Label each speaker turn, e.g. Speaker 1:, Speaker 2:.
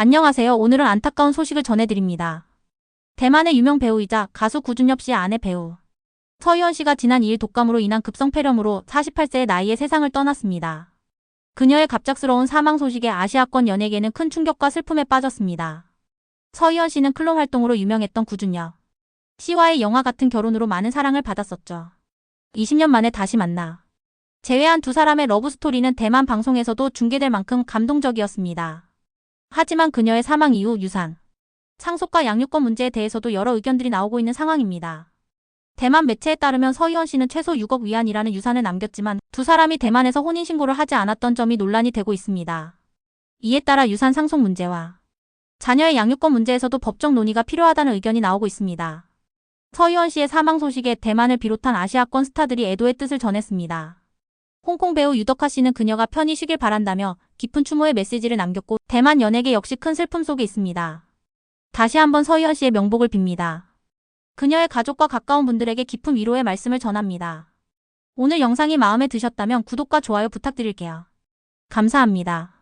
Speaker 1: 안녕하세요. 오늘은 안타까운 소식을 전해드립니다. 대만의 유명 배우이자 가수 구준엽 씨의 아내 배우. 서희원 씨가 지난 2일 독감으로 인한 급성폐렴으로 48세의 나이에 세상을 떠났습니다. 그녀의 갑작스러운 사망 소식에 아시아권 연예계는 큰 충격과 슬픔에 빠졌습니다. 서희원 씨는 클론 활동으로 유명했던 구준엽 씨와의 영화 같은 결혼으로 많은 사랑을 받았었죠. 20년 만에 다시 만나. 제외한 두 사람의 러브스토리는 대만 방송에서도 중계될 만큼 감동적이었습니다. 하지만 그녀의 사망 이후 유산, 상속과 양육권 문제에 대해서도 여러 의견들이 나오고 있는 상황입니다. 대만 매체에 따르면 서희원 씨는 최소 6억 위안이라는 유산을 남겼지만 두 사람이 대만에서 혼인신고를 하지 않았던 점이 논란이 되고 있습니다. 이에 따라 유산 상속 문제와 자녀의 양육권 문제에서도 법적 논의가 필요하다는 의견이 나오고 있습니다. 서희원 씨의 사망 소식에 대만을 비롯한 아시아권 스타들이 애도의 뜻을 전했습니다. 홍콩 배우 유덕화 씨는 그녀가 편히 쉬길 바란다며 깊은 추모의 메시지를 남겼고 대만 연예계 역시 큰 슬픔 속에 있습니다. 다시 한번 서희연 씨의 명복을 빕니다. 그녀의 가족과 가까운 분들에게 깊은 위로의 말씀을 전합니다. 오늘 영상이 마음에 드셨다면 구독과 좋아요 부탁드릴게요. 감사합니다.